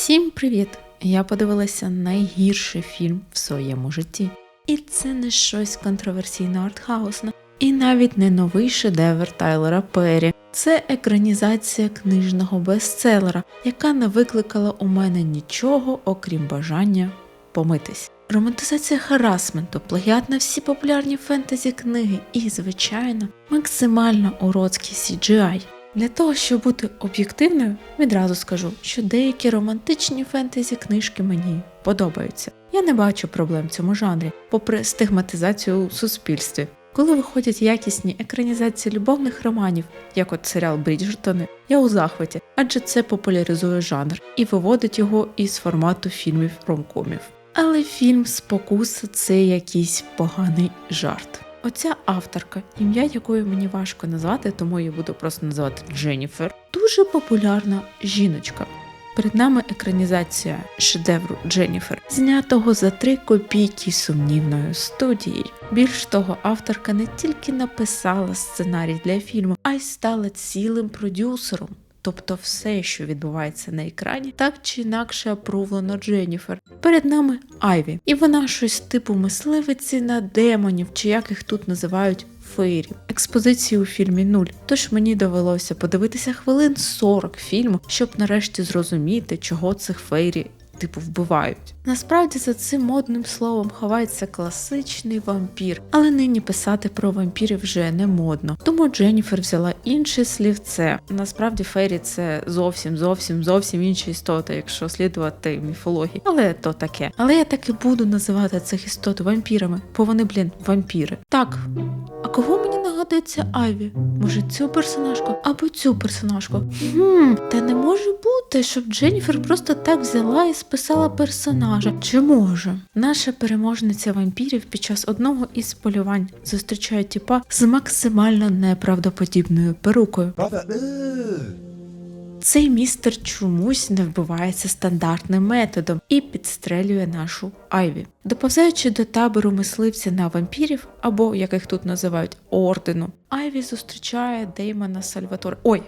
Всім привіт! Я подивилася найгірший фільм в своєму житті. І це не щось контроверсійно артхаусне, і навіть не новий шедевр Тайлера Перрі. Це екранізація книжного бестселера, яка не викликала у мене нічого, окрім бажання помитись. Романтизація харасменту, плагіат на всі популярні фентезі книги і, звичайно, максимально уродський CGI. Для того, щоб бути об'єктивною, відразу скажу, що деякі романтичні фентезі книжки мені подобаються. Я не бачу проблем в цьому жанрі, попри стигматизацію у суспільстві. Коли виходять якісні екранізації любовних романів, як от серіал Бріджертони, я у захваті, адже це популяризує жанр і виводить його із формату фільмів ромкомів. Але фільм Спокуса це якийсь поганий жарт. Оця авторка, ім'я якої мені важко назвати, тому я буду просто називати Дженніфер, дуже популярна жіночка. Перед нами екранізація шедевру Дженніфер, знятого за три копійки сумнівною студією. Більш того, авторка не тільки написала сценарій для фільму, а й стала цілим продюсером. Тобто все, що відбувається на екрані, так чи інакше опрувлено Дженніфер. Перед нами Айві, і вона щось типу мисливиці на демонів, чи як їх тут називають фейрі. Експозиції у фільмі нуль. Тож мені довелося подивитися хвилин 40 фільму, щоб нарешті зрозуміти, чого цих фейрі типу вбивають. Насправді за цим модним словом ховається класичний вампір, але нині писати про вампірів вже не модно. Тому Дженніфер взяла інше слівце. Насправді Фейрі це зовсім зовсім зовсім інша істота, якщо слідувати міфології. Але то таке. Але я так і буду називати цих істот вампірами, бо вони, блін, вампіри. Так. А кого мені нагадується Айві? Може, цю персонажку або цю персонажку? Хм, та не може бути, щоб Дженніфер просто так взяла і списала персонажа. Чи може? Наша переможниця вампірів під час одного із полювань зустрічає тіпа з максимально неправдоподібною перукою. Цей містер чомусь не вбивається стандартним методом і підстрелює нашу Айві. Доповзаючи до табору мисливця на вампірів, або як їх тут називають ордену, Айві зустрічає Деймона Сальватора. Ой.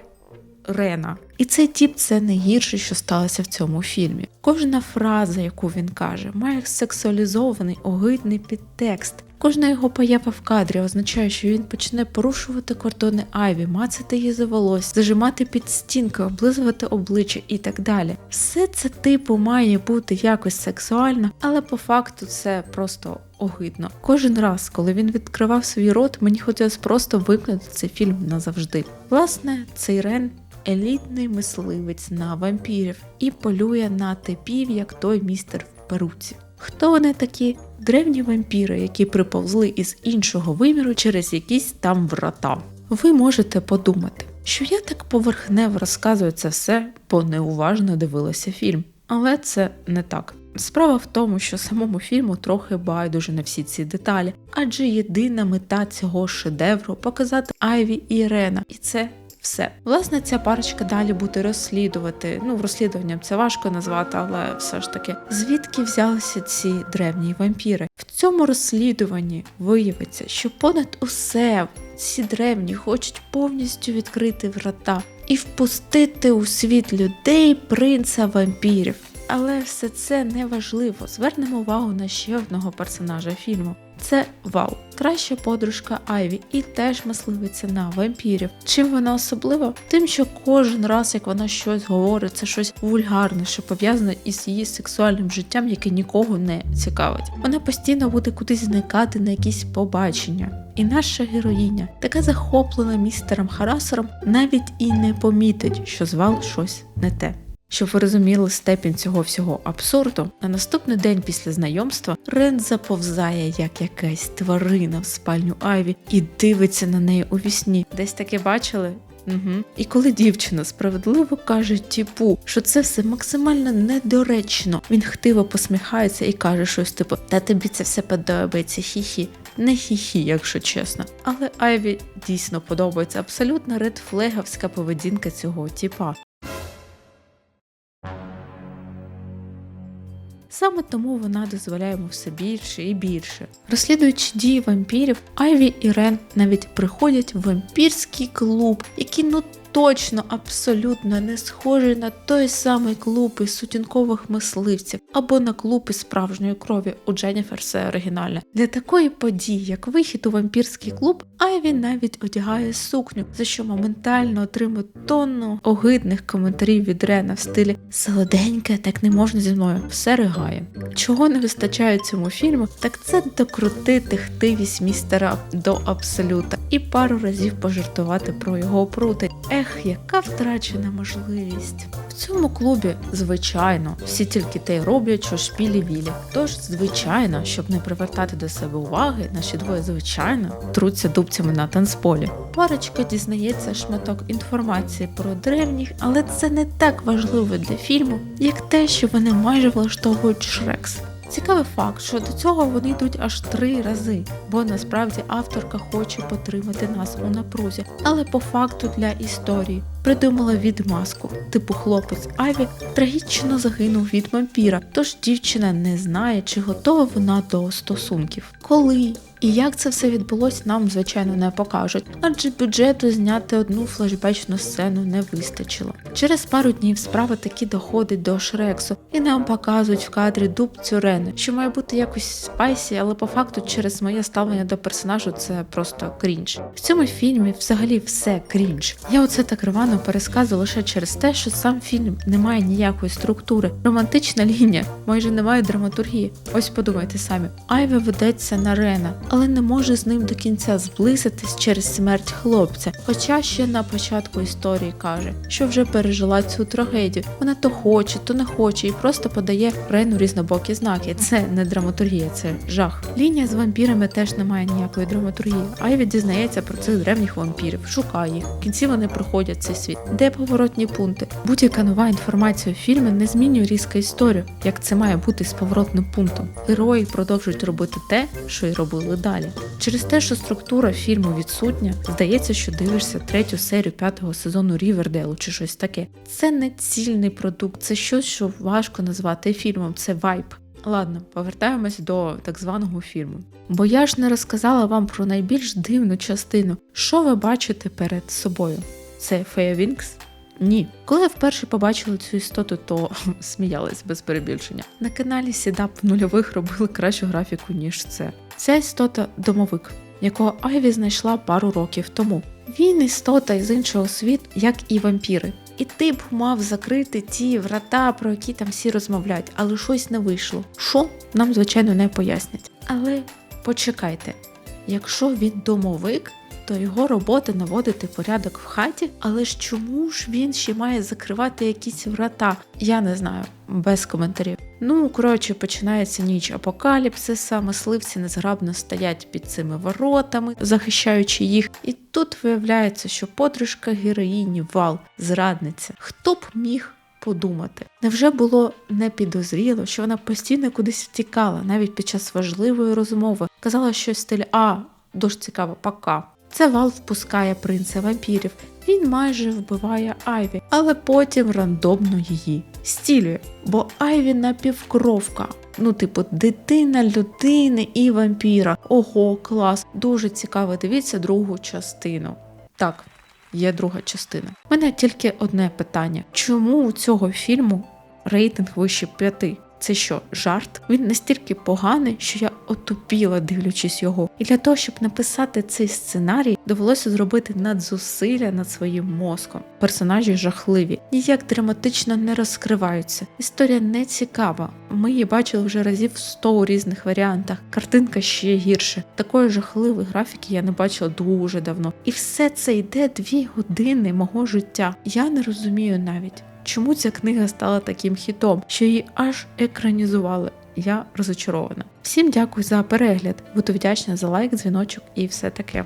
Рена. І цей тіп це найгірше, що сталося в цьому фільмі. Кожна фраза, яку він каже, має сексуалізований огидний підтекст. Кожна його поява в кадрі означає, що він почне порушувати кордони Айві, мацати її за волосся, зажимати під стінки, облизувати обличчя і так далі. Все це типу має бути якось сексуально, але по факту це просто огидно. Кожен раз, коли він відкривав свій рот, мені хотілося просто вимкнути цей фільм назавжди. Власне, цей Рен елітний мисливець на вампірів і полює на типів, як той містер в перуці. Хто вони такі? Древні вампіри, які приповзли із іншого виміру через якісь там врата. Ви можете подумати, що я так поверхнево розказую це все, бо неуважно дивилася фільм. Але це не так. Справа в тому, що самому фільму трохи байдуже на всі ці деталі, адже єдина мета цього шедевру показати Айві і Рена, і це все. Власне, ця парочка далі буде розслідувати. Ну, розслідуванням це важко назвати, але все ж таки, звідки взялися ці древні вампіри? В цьому розслідуванні виявиться, що понад усе ці древні хочуть повністю відкрити врата і впустити у світ людей принца вампірів. Але все це не важливо. Звернемо увагу на ще одного персонажа фільму. Це Вал, краща подружка Айві, і теж мисливиця на вампірів. Чим вона особлива? Тим, що кожен раз, як вона щось говорить, це щось вульгарне, що пов'язане із її сексуальним життям, яке нікого не цікавить. Вона постійно буде кудись зникати на якісь побачення. І наша героїня, така захоплена містером Харасером, навіть і не помітить, що звал щось не те. Щоб ви розуміли степінь цього всього абсурду, на наступний день після знайомства Рен заповзає як якась тварина в спальню Айві і дивиться на неї у вісні. Десь таке бачили? Угу. І коли дівчина справедливо каже тіпу, що це все максимально недоречно, він хтиво посміхається і каже щось типу: Та тобі це все подобається, хі-хі. Не хі-хі, якщо чесно. Але Айві дійсно подобається абсолютно редфлеговська поведінка цього тіпа. Саме тому вона дозволяє йому все більше і більше. Розслідуючи дії вампірів, Айві і Рен навіть приходять в вампірський клуб, який ну точно абсолютно не схожий на той самий клуб із сутінкових мисливців або на клуб із справжньої крові у Дженніфер все оригінальне. Для такої події, як вихід у вампірський клуб, Айві навіть одягає сукню, за що моментально отримує тонну огидних коментарів від Рена в стилі Солоденьке, так не можна зі мною, все ригає. Чого не вистачає цьому фільму, так це докрутити хтивість містера до абсолюта і пару разів пожартувати про його опрути. Ех, яка втрачена можливість. В цьому клубі, звичайно, всі тільки те й роблять, що шпілі вілі. Тож, звичайно, щоб не привертати до себе уваги, наші двоє звичайно труться дубцями на танцполі. Парочка дізнається шматок інформації про древніх, але це не так важливо для фільму, як те, що вони майже влаштовують Шрекс. Цікавий факт, що до цього вони йдуть аж три рази, бо насправді авторка хоче потримати нас у напрузі, але по факту для історії. Придумала відмазку, типу хлопець Аві трагічно загинув від вампіра, тож дівчина не знає, чи готова вона до стосунків. Коли і як це все відбулось, нам звичайно не покажуть, адже бюджету зняти одну флешбечну сцену не вистачило. Через пару днів справа таки доходить до Шрексу, і нам показують в кадрі дубцю Рени, що має бути якось спайсі, але по факту через моє ставлення до персонажу це просто крінж. В цьому фільмі взагалі все крінж. Я оце так рвано пересказую лише через те, що сам фільм не має ніякої структури. Романтична лінія майже немає драматургії. Ось подумайте самі. Айве ведеться на Рена, але не може з ним до кінця зблизитись через смерть хлопця. Хоча ще на початку історії каже, що вже пережила цю трагедію. Вона то хоче, то не хоче, і просто подає Рену різнобокі знаки. Це не драматургія, це жах. Лінія з вампірами теж не має ніякої драматургії. Айві дізнається про цих древніх вампірів, шукає їх. В кінці вони приходять цей світ. Де поворотні пункти? Будь-яка нова інформація у фільмі не змінює різко історію, як це має бути з поворотним пунктом. Герої продовжують робити те, що й робили далі. Через те, що структура фільму відсутня, здається, що дивишся третю серію п'ятого сезону Рівердейлу чи щось таке. Це не цільний продукт, це щось, що важко назвати фільмом, це вайб. Ладно, повертаємось до так званого фільму. Бо я ж не розказала вам про найбільш дивну частину, що ви бачите перед собою. Це Феявінкс? Ні. Коли я вперше побачила цю істоту, то сміялась без перебільшення. На каналі Сідап нульових робили кращу графіку, ніж це. Ця істота домовик, якого Айві знайшла пару років тому. Він істота із іншого світу, як і вампіри. І ти б мав закрити ті врата, про які там всі розмовляють, але щось не вийшло. Що? Нам, звичайно, не пояснять. Але почекайте, якщо він домовик, то його робота наводити порядок в хаті, але ж чому ж він ще має закривати якісь врата? Я не знаю, без коментарів. Ну, коротше, починається ніч апокаліпсиса, мисливці незграбно стоять під цими воротами, захищаючи їх. І тут виявляється, що подружка героїні вал, зрадниця. Хто б міг подумати? Невже було не підозріло, що вона постійно кудись втікала, навіть під час важливої розмови, казала щось в стилі А, дуже цікаво, пока. Це вал впускає принца вампірів. Він майже вбиває Айві, але потім рандомно її стілює. Бо Айві напівкровка. Ну, типу, дитина людини і вампіра. Ого, клас! Дуже цікаво. Дивіться другу частину. Так, є друга частина. У мене тільки одне питання: чому у цього фільму рейтинг вище п'яти? Це що, жарт? Він настільки поганий, що я отупіла, дивлячись його. І для того, щоб написати цей сценарій, довелося зробити надзусилля над своїм мозком. Персонажі жахливі, ніяк драматично не розкриваються. Історія не цікава. Ми її бачили вже разів 100 у різних варіантах. Картинка ще гірше. Такої жахливої графіки я не бачила дуже давно. І все це йде дві години мого життя. Я не розумію навіть. Чому ця книга стала таким хітом, що її аж екранізували? Я розочарована. Всім дякую за перегляд. Буду вдячна за лайк, дзвіночок і все таке.